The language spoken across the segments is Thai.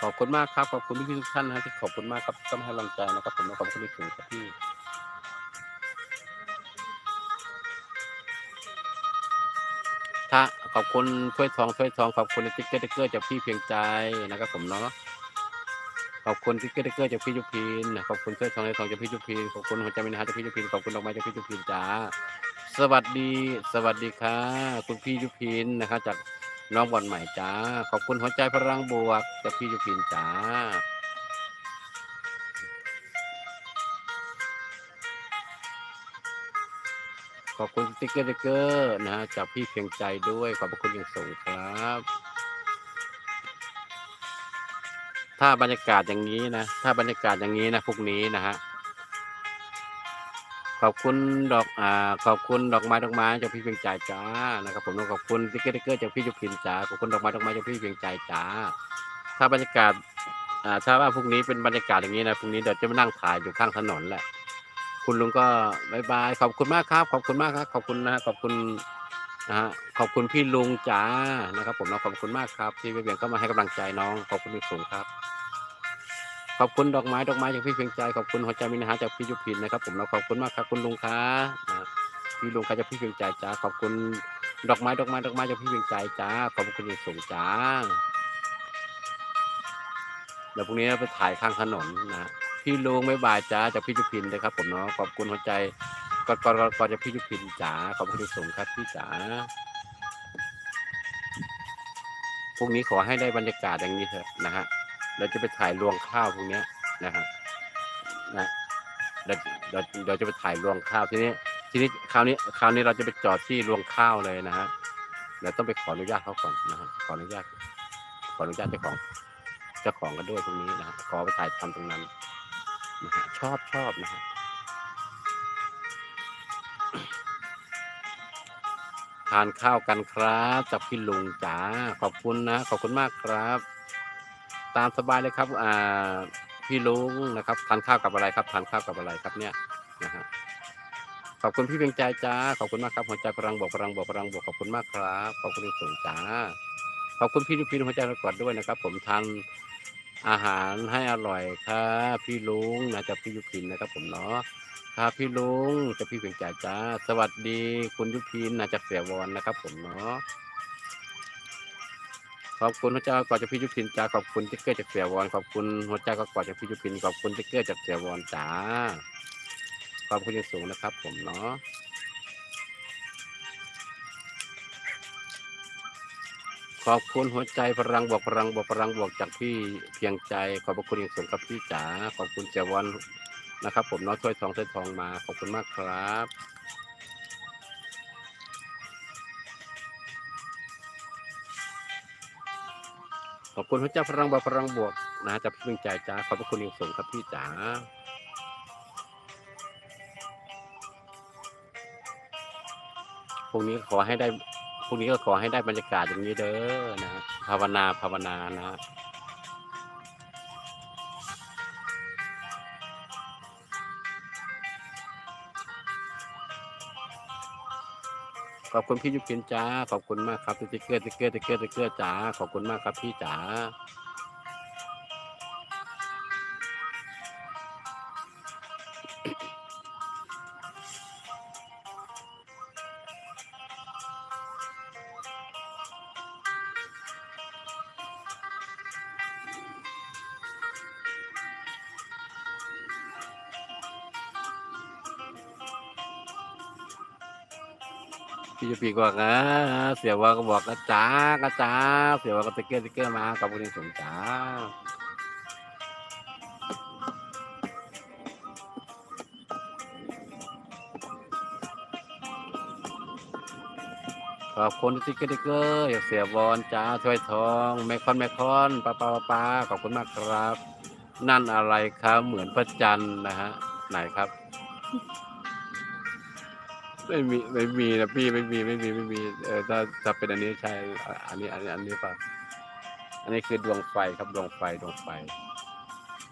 ขอบคุณมากครับขอบคุณพี่ๆทุกท่านนะที่ขอบคุณมากครับที่ให้กำลังใจนะครับ ผมขอบคุณที่สูงครับพี่ถ้าขอบคุณถ้วยทองถ้วยทองขอบคุณติ๊กเกอร์ติ๊กเกอร์จากพี่เพียงใจนะครับ ผมเนาะขอบคุณติ๊กเกอร์ติ๊กเกอร์จากพี่ยุพินขอบคุณถ้วยทองถ้วยทองจากพี่ยุพินขอบคุณหัวใจมินฮาจากพี่ยุพินขอบคุณดอกไม้จากพี่ยุพินจ้า สวัสดีสวัสดีค่ะ คุณพี่ยุพินนะครับจากน้องบอลใหม่จ้า ขอบคุณหัวใจพลังบวกจากพี่ยุพินจ้าขอบคุณสติ๊กเกอร์ติ๊กเกอร์นะฮะจากพี่เพียงใจด้วย ขอบพระคุณอย่างสูงครับ ถ้าบรรยากาศอย่างนี้นะ ถ้าบรรยากาศอย่างนี้นะพวกนี้นะฮะ ขอบคุณดอกอ่าขอบคุณดอกไม้ดอกไม้จากพี่เพียงใจจ้านะครับผมขอบคุณสติ๊กเกอร์สติ๊กเกอร์จากพี่ยุพินจ้าขอบคุณดอกไม้ดอกไม้จากพี่เพียงใจจ้าถ้าบรรยากาศอ่าถ้าว่าพรุ่งนี้เป็นบรรยากาศอย่างนี้นะพรุ่งนี้เดี๋ยวจะมานั่งถ่ายอยู่ข้างถนนแหละ คุณลุงก็บายบายขอบคุณมากครับ ขอบคุณมากครับ ขอบคุณนะขอบคุณนะฮะขอบคุณพี่ลุงจ๋านะครับ ผมนะขอบคุณมากครับ ที่เพียงก็มาให้กำลังใจน้องขอบคุณที่สูงครับ ขอบคุณดอกไม้ดอกไม้จากพี่เพียงใจขอบคุณหัวใจมินหาจากพี่ยุพินนะครับ ผมนะขอบคุณมากครับคุณลุงครับนะพี่ลุงครับจากพี่เพียงใจจ้าขอบคุณดอกไม้ดอกไม้ดอกไม้จากพี่เพียงใจจ้าขอบคุณที่สูงจ้าเดี๋ยวพรุ่งนี้เราไปถ่ายข้างถนนนะพี่ลุงไม่บายจ้าจากพี่ยุพินนะครับ ผมเนาะขอบคุณหัวใจก่อดกอดกอดกอดจากพี่ยุพินจ๋าขอบคุณที่สูงครับพี่จ๋าพรุ่งนี้ขอให้ได้บรรยากาศอย่างนี้เถอะนะฮะ เราจะไปถ่ายรวงข้าวพรุ่งนี้นะฮะนะเดี๋ยวเดี๋ยวเดี๋ยวจะไปถ่ายรวงข้าวทีนี้ ทีนี้คราวนี้คราวนี้เราจะไปจอดที่รวงข้าวเลยนะฮะเดี๋ยวต้องไปขออนุญาตเขาก่อนนะฮะขออนุญาต ขออนุญาตเจ้าของเจ้าของกันด้วยตรงนี้นะฮะขอไปถ่ายทำตรงนั้นนะฮะชอบชอบนะฮะทานข้าวกันครับจากพี่ลุงจ๋าขอบคุณนะ ขอบคุณมากครับ ตามสบายเลยครับอ่าพี่ลุงนะครับทานข้าวกับอะไรครับทานข้าวกับอะไรครับเนี่ยนะฮะขอบคุณพี่เพียงใจจ้าขอบคุณมากครับหัวใจพลังบวกพลังบวกพลังบวกขอบคุณมากครับขอบคุณที่สูงจ้าขอบคุณพี่ลูกพี่หัวใจระกอดด้วยนะครับ ผมทานอาหารให้อร่อยครับพี่ลุงนะจากพี่ยุพินนะครับ ผมเนาะครับพี่ลุงจากพี่เพียงใจจ้าสวัสดีคุณยุพินนะจากเสียวอนนะครับ ผมเนาะ ขอบคุณพระเจ้ากอดจากพี่ยุพินจ้าขอบคุณติ๊กเกอร์จากเสียวอนขอบคุณหัวใจก็กอดจากพี่ยุพินขอบคุณติ๊กเกอร์จากเสียวอนจ้าขอบคุณอย่างสูงนะครับ ผมเนาะขอบคุณหัวใจพลังบวกพลังบวกพลังบวกจากพี่เพียงใจ ขอบพระคุณอย่างสูงครับพี่จ๋าขอบคุณเจวอนนะครับ ผมเนาะถ้วยทองถ้วยทองมาขอบคุณมากครับ ขอบคุณพระเจ้าพลังบวกพลังบวกนะจากพี่เพียงใจจ้าขอบพระคุณอย่างสูงครับพี่จ๋าพรุ่งนี้ขอให้ได้พรุ่งนี้ก็ขอให้ได้บรรยากาศอย่างนี้เด้อนะภาวนาภาวนานะ ขอบคุณพี่ยุพินจ้าขอบคุณมากครับติ๊กเกอร์ติ๊กเกอร์ติ๊กเกอร์ติ๊กเกอร์จ้าขอบคุณมากครับพี่จ๋า พี่ยุพินก็บอกนะเสียว่าก็บอกนะจ้ากระจ้าเสียว่าก็ติ๊กเกอร์ติ๊กเกอร์มาขอบคุณอย่สูงจ้าขอบคุณติ๊กเกอร์ติ๊กเกอร์อยากเสียบอลจ้าถ้วยทองแมคคอนแมคคอนปาปลาปลาปลาขอบคุณมากครับ นั่นอะไรครับเหมือนพระจันทร์นะฮะ ไหนครับ ไม่มีไม่มีนะพี่ไม่มีไม่มีไม่มีเออถ้าถ้าเป็นอันนี้ใช่อันนี้อันนี้อันนี้ป่ะอันนี้คือดวงไฟครับดวงไฟดวงไฟ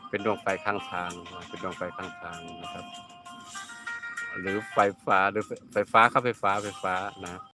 เป็นดวงไฟข้างทางเป็นดวงไฟข้างทางนะครับ หรือไฟฟ้าหรือไฟฟ้าครับไฟฟ้าไฟฟ้านะ